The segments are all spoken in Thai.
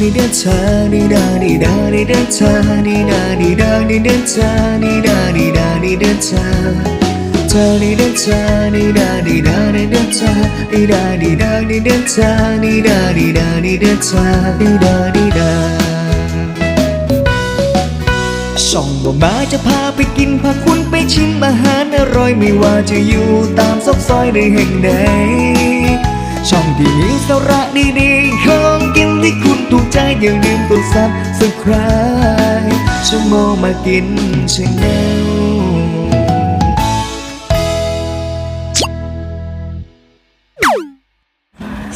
ดีเดชาดีดาดีดาดีเดชาดีดาดีดาดีเดชาดีดาดีดาดีเดชาเธอดีเดชาดีดาดีดาดีเดชาดีดาดีดาดีเดชาดีดาดีดาดีเดชาดีดาดีดาช่องบ่มาจะพาไปกินพาคุณไปชิมอาหารอร่อยไม่ว่าจะอยู่ตามซอกซอยในแห่งใดช่องที่มีสาระดีๆ ใจอย่าลืมกดซับสไคร b e ช่องโมมากินชาแนล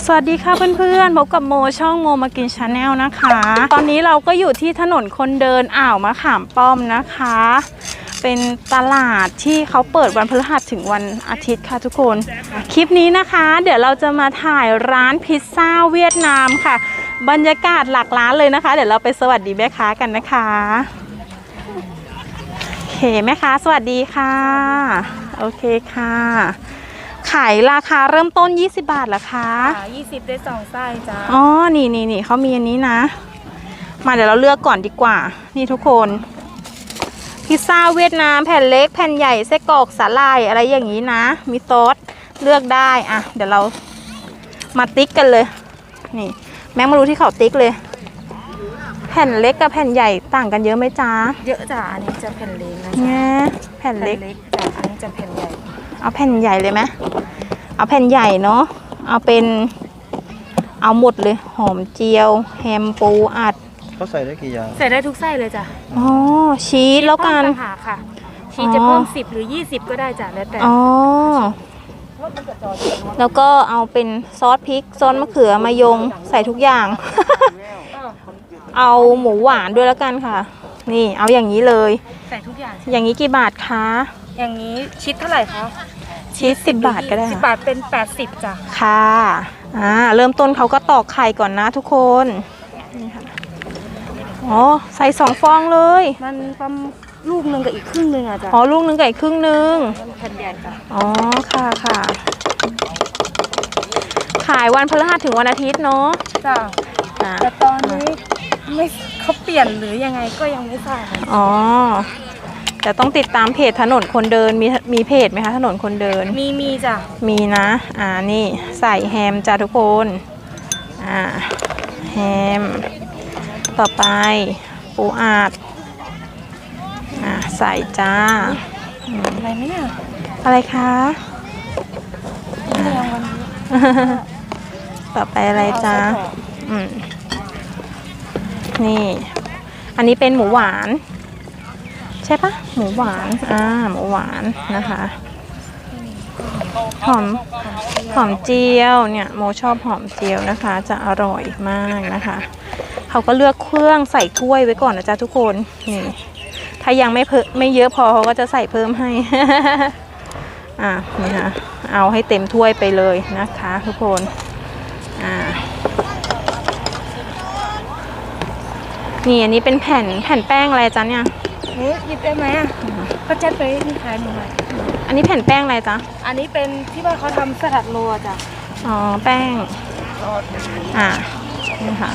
สวัสดีค่ะเพื่อนๆพบกับโมช่องโมมากินชาแนลนะคะ ตอนนี้เราก็อยู่ที่ถนนคนเดินอ่าวมะขามป้อมนะคะ เป็นตลาดที่เขาเปิดวันพฤหัสถึงวันอาทิตย์ค่ะทุกคน คลิปนี้นะคะ เดี๋ยวเราจะมาถ่ายร้านพิซซ่าเวียดนามค่ะ บรรยากาศหลักร้านเลยนะคะ เดี๋ยวเราไปสวัสดีแม่ค้ากันนะคะโอเคแม่ค้าสวัสดีค่ะโอเคค่ะขายราคาเริ่มต้น 20 บาทเหรอคะค่ะ20ได้2ไส้จ้าอ๋อนี่นี่นี่เขามีอันนี้นะ มาเดี๋ยวเราเลือกก่อนดีกว่า นี่ทุกคนพิซซ่าเวียดนามแผ่นเล็กแผ่นใหญ่ไส้กรอกสาลายอะไรอย่างนี้นะ มีซอสเลือกได้อะเดี๋ยวเรามาติ๊กกันเลย นี่ แม็กมาดูที่เขาติ๊กเลย แผ่นเล็กกับแผ่นใหญ่ต่างกันเยอะไหมจ๊ะเยอะจ้าอันนี้จะแผ่นเล็กนะแงจ๊ะแผ่นแผ่นเล็กเล็กจ้าอันนี้จะแผ่นใหญ่เอาแผ่นใหญ่เลยไหมเอาแผ่นใหญ่เนาะเอาเป็นเอาหมดเลย หอมเจียว แฮมปูอัดเขาใส่ได้กี่อย่าง ใส่ได้ทุกไส้เลยจ้ะอ๋อชีสแล้วกัน เพิ่มต่างหากค่ะชีสจะอ๋อเพิ่ม10หรือ20ก็ได้จ้ะแล้วแต่อ๋อ แล้วก็เอาเป็นซอสพริกซอสมะเขือมายงใส่ทุกอย่าง เอาหมูหวานด้วยแล้วกันค่ะ นี่เอาอย่างนี้เลย ใส่ทุกอย่าง อย่างนี้กี่บาทคะอย่างนี้ชิดเท่าไหร่คะชีสสิบบาทก็ได้สิบค่ะบาทเป็น80จ้ะค่ะอ่าเริ่มต้นเขาก็ตอกไข่ก่อนนะทุกคนนี่ค่ะอ๋อใส่สองฟองเลย มันประมาณ ลูกหนึ่งกับอีกครึ่งหนึ่งอะจ้ะอ๋อลูกหนึงกับอีกครึ่งหนึง มันแผ่นใหญ่จ้ะอ๋อค่ะค่ะ ขายวันพฤหัสถึงวันอาทิตย์เนาะจ้ะอ่าแต่ตอนนี้ไม่เขาเปลี่ยนหรือยังไงก็ยังไม่ทราบอ๋อ แต่ต้องติดตามเพจถนนคนเดินมีมีเพจไหมคะถนนคนเดิน มีมีจ้ะมีนะ อ่า นี่ใส่แฮมจ้าทุกคน อ่า แฮม ต่อไป ปูอัดอ่า ใส่จ้า อะไรไหมเนี่ยอะไรคะ ไม่ได้รางวัลนี้ต่อไปอะไรจ้าเอาไส้กรอกอืมนี่ อันนี้เป็นหมูหวาน ใช่ปะหมูหวาน อ่า หมูหวานนะคะ หอม หอมเจียว เนี่ย โมชอบหอมเจียวนะคะ จะอร่อยมากนะคะ เขาก็เลือกเครื่องใส่ถ้วยไว้ก่อนนะจ๊ะทุกคน นี่ ถ้ายังไม่เพิ่มไม่เยอะพอเขาก็จะใส่เพิ่มให้ อะนี่ค่ะเอาให้เต็มถ้วยไปเลยนะคะทุกคนอ่านี่อันนี้เป็นแผ่นแผ่นแป้งอะไรจ๊ะเนี่ยเฮ้ยหยิบได้ไหมอะก็แจ็ดไปนี่ขายหน่อยอันนี้แผ่นแป้งอะไรจ๊ะอันนี้เป็นที่ว่าเขาทำสลัดโรลจ้ะอ๋อแป้งอ่านี่ค่ะ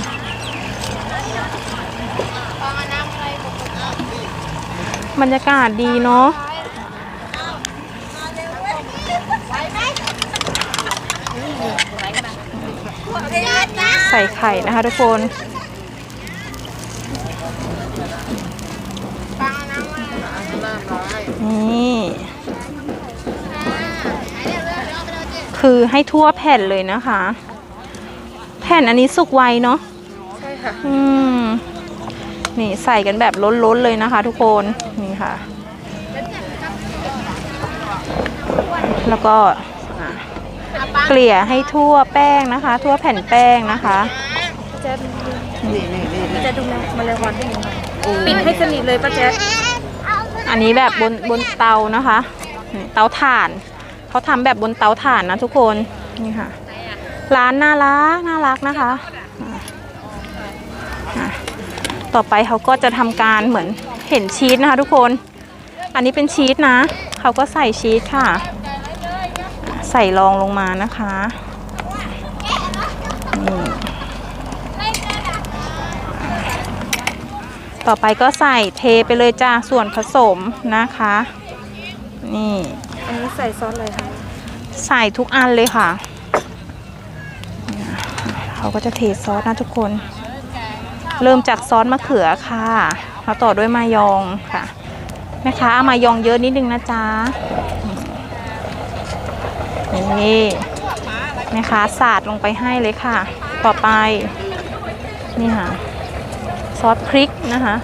บรรยากาศดีเนาะใส่ไข่นะคะทุกคนนี่คือให้ทั่วแผ่นเลยนะคะ แผ่นอันนี้สุกไวเนาะใช่ค่ะอืม นี่ใส่กันแบบล้นๆเลยนะคะทุกคนนี่ค่ะ แล้วก็อะเกลี่ยให้ทั่วแป้งนะคะ ทั่วแผ่นแป้งนะคะป้าแจ๊ดป้าแจ๊ดดูแลมาเลยวันให้หนูหน่อยปิดให้สนิทเลยป้าแจ๊ดอันนี้แบบบนบนเตานะคะนี่เตาถ่านเขาทำแบบบนเตาถ่านนะทุกคนนี่ค่ะ ร้านน่ารักน่ารักนะคะอะอะ ต่อไปเขาก็จะทำการเหมือนเห็นชีสนะคะทุกคน อันนี้เป็นชีสนะ เขาก็ใส่ชีสค่ะ ใส่รองลงมานะคะนี่ต่อไปก็ใส่เทไปเลยจ้าส่วนผสมนะคะ นี่อันนี้ใส่ซอสอะไรคะใส่ทุกอันเลยค่ะ เขาก็จะเทซอสนะทุกคน เริ่มจากซอสมะเขือค่ะแล้วต่อด้วยมายองค่ะแม่ค้ามายองเยอะนิดนึงนะจ๊ะนี่แม่ค้าสาดลงไปให้เลยค่ะ ต่อไปนี่ค่ะซอสพริกนะคะ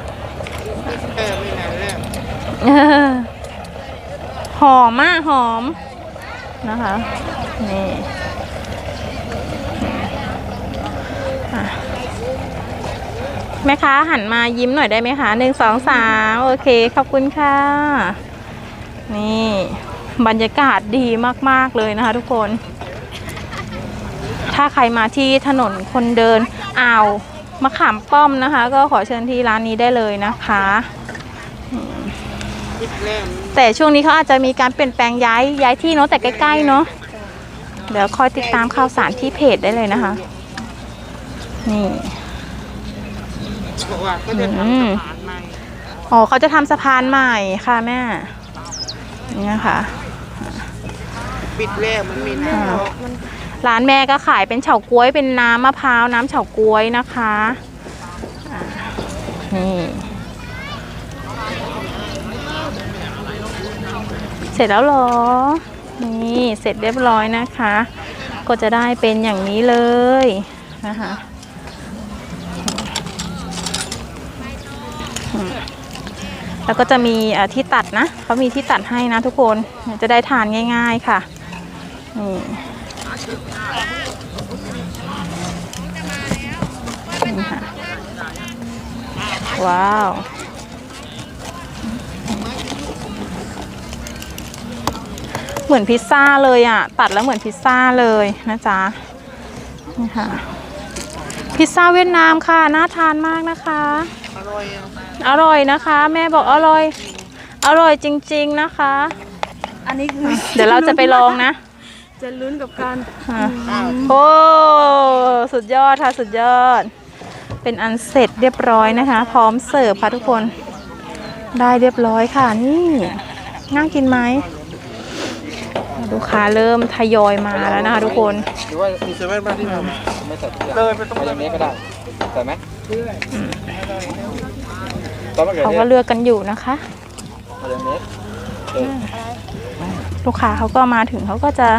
หอมมากหอมนะคะนี่อะ แม่ค้าหันมายิ้มหน่อยได้ไหมคะหนึ่งสองสามโอเค ขอบคุณค่ะ นี่บรรยากาศดีมาก ๆ เลยนะคะทุกคน ถ้าใครมาที่ถนนคนเดินอ่าวมะขามป้อมนะคะ ก็ขอเชิญที่ร้านนี้ได้เลยนะคะ แต่ช่วงนี้เขาอาจจะมีการเปลี่ยนแปลงย้ายย้ายที่เนาะแต่ใกล้ๆเนาะเดี๋ยวคอยติดตามข่าวสารที่เพจได้เลยนะคะ นี่ บอกว่าก็จะทำสะพานใหม่อ๋อเขาจะทำสะพานใหม่ค่ะแม่นี่นะคะปิดแล้วมันมีน้ำออกร้านแม่ก็ขายเป็นเฉาก๊วยเป็นน้ำมะพร้าวน้ำเฉาก๊วยนะคะอ่านี่เสร็จแล้วเหรอ นี่เสร็จเรียบร้อยนะคะ ก็จะได้เป็นอย่างนี้เลยนะคะอืม แล้วก็จะมีที่ตัดนะเขามีที่ตัดให้นะทุกคนจะได้ทานง่าย ๆค่ะนี่นี่ค่ะว้าวเหมือนพิซซ่าเลยอะ ตัดแล้วเหมือนพิซซ่าเลยนะจ๊ะนี่ค่ะพิซซ่าเวียดนามค่ะ น่าทานมากนะคะ อร่อย อะอร่อยนะคะ แม่บอกอร่อย อร่อยจริง ๆนะคะ อันนี้คือเดี๋ยวเราจะไปลองนะ จะลุ้นกับการอะโอ้สุดยอดค่ะสุดยอด เป็นอันเสร็จเรียบร้อยนะคะ พร้อมเสิร์ฟค่ะทุกคน ได้เรียบร้อยค่ะนี่น่ากินไหมลูกค้าเริ่มทยอยมาแล้วนะคะทุกคนหรือว่ามีเซเว่นบ้างที่ทำไม่ใส่ทุกอย่างเลยไปตรงนี้ก็ได้ใส่ไหม ตอนมะเขือเขาเทก็ศเลือกกันอยู่นะคะมายองเนสเออลูกค้าเขาก็มาถึงเขาก็จะ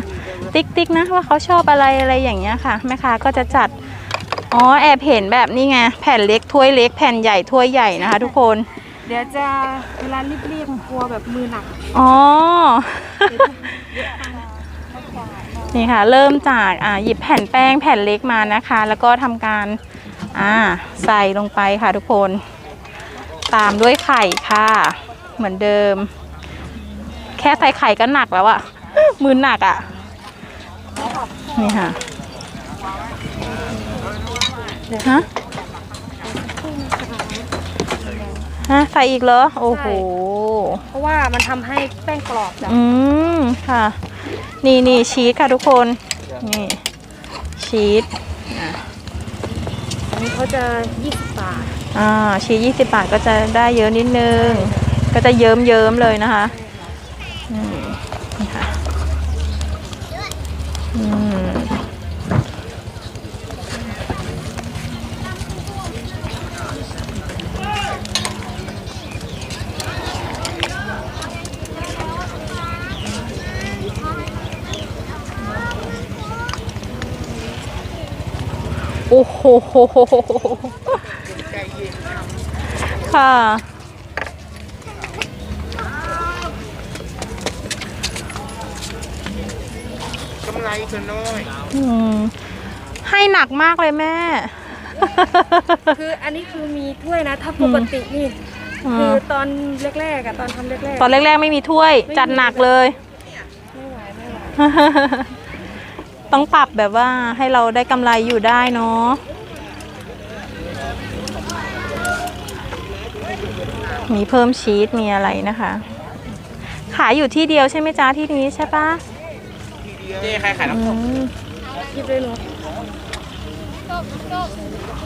ติ๊กติ๊กนะว่าเขาชอบอะไรอะไรอย่างเงี้ยค่ะแม่ค้าก็จะจัดอ๋อแอบเห็นแบบนี้ไงแผ่นเล็กถ้วยเล็กแผ่นใหญ่ถ้วยใหญ่นะคะ ทุกคนเดี๋ยวจะเวลารีบๆกลัวแบบมือหนักอ๋อ นี่ค่ะ เริ่มจากอ่าหยิบแผ่นแป้งแผ่นเล็กมานะคะ แล้วก็ทำการอ่าใส่ลงไปค่ะทุกคน ตามด้วยไข่ค่ะ เหมือนเดิม แค่ใส่ไข่ก็หนักแล้วอะมือหนักอะนี่ค่ะฮะฮะใส่อีกเหรอ โอ้โห เพราะว่ามันทำให้แป้งกรอบจ้ะอืมค่ะ นี่นี่ชีสค่ะทุกคน นี่ชีสอันนี้เขาจะ 20 บาท อ่าชียี่สิบบาทก็จะได้เยอะนิดนึง ก็จะเยิ้มเยิ้มเลยนะคะอืมนี่ค่ะอืมโอ้โห ค่ะ กำไรก็น้อยอืมให้หนักมากเลยแม่ คืออันนี้คือมีถ้วยนะ ถ้าปกตินี่ อืม คือตอนแรกๆอะตอนทำแรกๆตอนแรกๆไม่มีถ้วย จัดหนักเลย ไม่ไหวไม่ไหวต้องปรับแบบว่าให้เราได้กำไรอยู่ได้เนาะ มีเพิ่มชีสมีอะไรนะคะ ขายอยู่ที่เดียวใช่ไหมจ๊ะที่นี้ใช่ปะนี่ใครขายน้ำอืมหยิบเลยหนู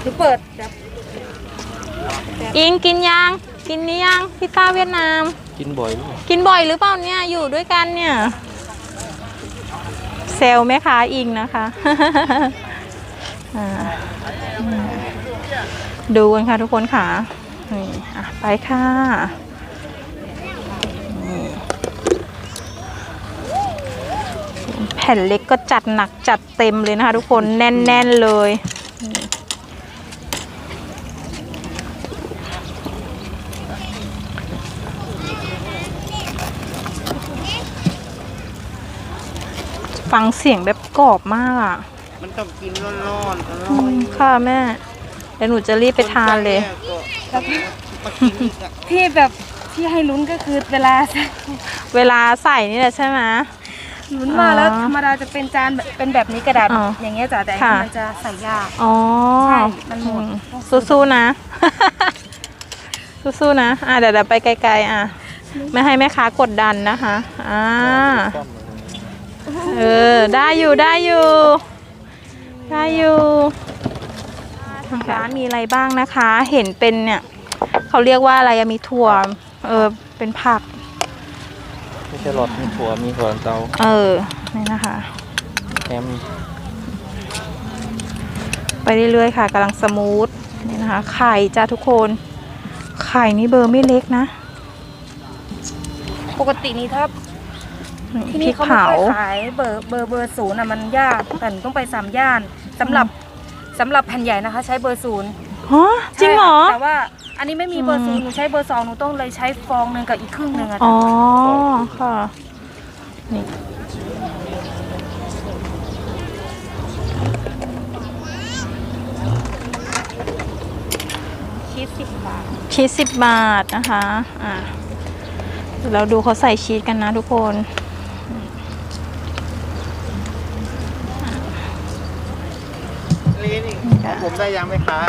หนูเปิดแบบอิงกินยัง กินนี้ยังพิซซ่าเวียดนาม กินบ่อยหรือเปล่ากินบ่อยหรือเปล่าเนี่ยอยู่ด้วยกันเนี่ยเซลแม่ค้าอิงนะคะอ่าดูกันค่ะทุกคนค่ะนี่อะ ไปค่ะนี่แผ่นเล็กก็จัดหนักจัดเต็มเลยนะคะทุกคนแน่น ๆ เลยนี่ฟังเสียงแบบกรอบมากอะ มันต้องกินร้อนๆออืร่อยมค่ะแม่ เดี๋ยวหนูจะรีบไปทานเลยก็ มากินอีกอะที่แบบที่ให้ลุ้นก็คือเวลา เวลาใส่นี่แหละใช่ไหม ลุ้นมาแล้วอ๋อธรรมดาจะเป็นจานแบบเป็นแบบนี้กระดาษอ๋ออย่างเงี้ยจ้ะแต่อันค่ะนี้มันจะใส่ยาก อ๋อใช่มันหมด อืสู้ๆนะ สู้ๆนะ อะเดี๋ยวเดี๋ยวไปไกลๆอะ ไม่ให้แม่ค้ากดดันนะคะ อ่า เออ ได้อยู่ได้อยู่ ได้อยู่ ทางร้านมีอะไรบ้างนะคะ เห็นเป็นเนี่ย เขาเรียกว่าอะไรอะมีถั่ว เออ เป็นผักไม่ใช่หลอดมีถั่วมีถั่วเตาเออ นี่นะคะ แฮมไปเรื่อยๆค่ะกำลังสมูท นี่นะคะ ไข่จ้าทุกคน ไข่นี่เบอร์ไม่เล็กนะ ปกตินี้ถ้าพที่รินี่กเขาไม่เผาค่อยขายเบอร์เบอร์เบอร์ศูนย์อะมันยากแต่หนูต้องไปสามย่านสำหรับสำหรับแผ่นใหญ่นะคะ ใช้เบอร์ศูนย์ ฮะจริงเหรอใช่ค่ะแต่ว่าอันนี้ไม่มีเบอร์ศูนอืย์มหนูใช้เบอร์สองหนูต้องเลยใช้ฟองหนึ่งกับอีกครึ่งหนึ่งอะอ๋จ้ะอค่ะ นี่ ชีสสิบบาท ชีสสิบบาทนะคะ อะเดี๋ยวเราดูเขาใส่ชีสกันนะทุกคนนี่นี่ของผมได้ยังไหมคะ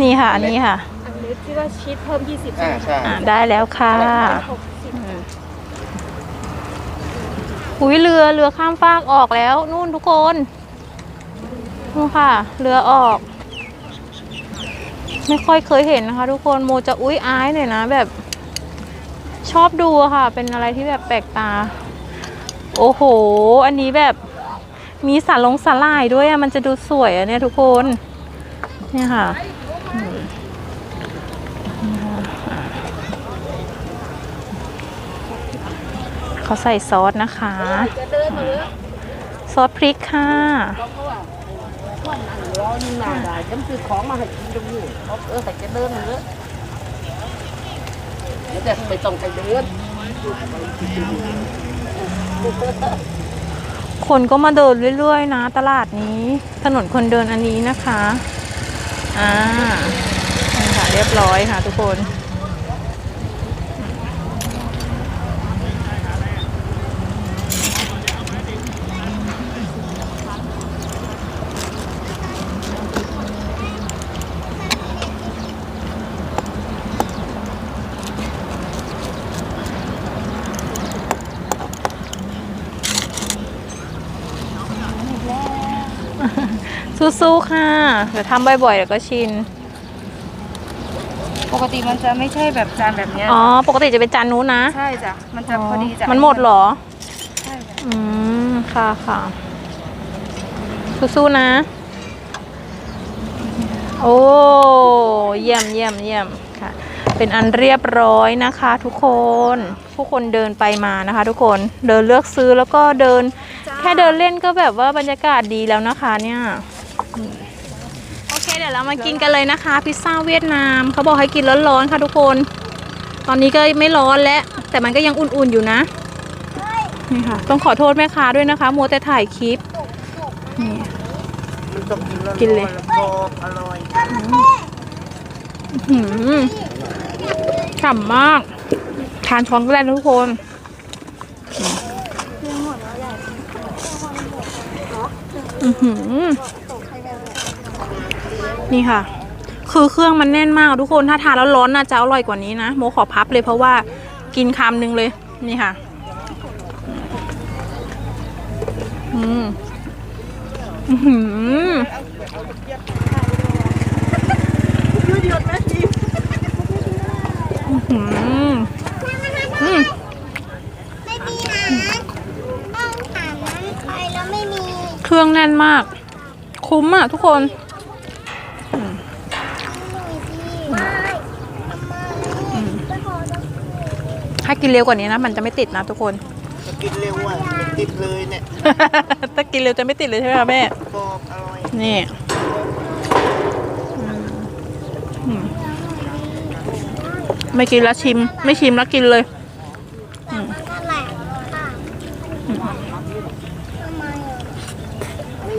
นี่ค่ะ อันนี้ค่ะอันนี้ที่ว่าชีสเพิ่ม 20อ่าใช่ไหมใช่อะได้แล้วค่ะ หกสิบอุ้ยเรือเรือข้ามฟากออกแล้ว นู่นทุกคนนู่นค่ะ เรือออก ไม่ค่อยเคยเห็นนะคะ ทุกคนโมจะอุ้ยอายหน่อยนะแบบ ชอบดูอะค่ะ เป็นอะไรที่แบบแปลกตา โอ้โห อันนี้แบบ มีสาลงสาลายด้วยอะมันจะดูสวยอะเนี่ยทุกคนเนี่ค่ะเขาใส่ซอสนะคะ ซอสพริกค่ะคนก็มาเดินเรื่อยๆนะ ตลาดนี้ถนนคนเดินอันนี้นะคะ อ่าค่ะเรียบร้อยค่ะทุกคน สู้ๆค่ะ เดี๋ยวทำบ่อยๆเดี๋ยวก็ชิน ปกติมันจะไม่ใช่แบบจานแบบเนี้ยอ๋อ ปกติจะเป็นจานนู้นนะใช่จ้ะมันจะพอดีจ้ะมันหมดเหรอ ใช่จ้ะอืม ค่ะค่ะสู้ๆนะ โอ้เยี่ยมเยี่ยมเยี่ยมค่ะ เป็นอันเรียบร้อยนะคะทุกคน ผู้คนเดินไปมานะคะ ทุกคนเดินเลือกซื้อแล้วก็เดิน แค่เดินเล่นก็แบบว่าบรรยากาศดีแล้วนะคะเนี่ยอืมโอ เดี๋ยวเรามากินกันเลยนะคะ พิซซ่าเวียดนามเขาบอกให้กินร้อนๆค่ะทุกคน ตอนนี้ก็ไม่ร้อนแล้วแต่มันก็ยังอุ่นๆอยู่นะนี่ค่ะ ต้องขอโทษแม่ค้าด้วยนะคะ มัวแต่ถ่ายคลิปนี่กินเลยอร่อยฉ่ำมาก ทานช้อนก็ได้ทุกคนอือหือ นี่ค่ะ คือเครื่องมันแน่นมากทุกคนถ้าทานแล้วร้อนน่าจะอร่อยกว่านี้นะโมขอพับเลยเพราะว่ากินคำหนึ่งเลยนี่ค่ะ อืมอื้อหืออืมอืมไม่มีนะต้องถามนั้นใครแล้วไม่มี เครื่องแน่นมาก คุ้มอะทุกคน ถ้ากินเร็วกว่านี้นะ มันจะไม่ติดนะทุกคน จะกินเร็วอะมัติดเลยเนี่ยถ้ากินเร็วจะไม่ติดเลยใช่ไหมคะแม่ กรอบอร่อยนี่ไม่กินแล้วชิม ไม่ชิมแล้วกินเลย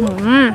หอืม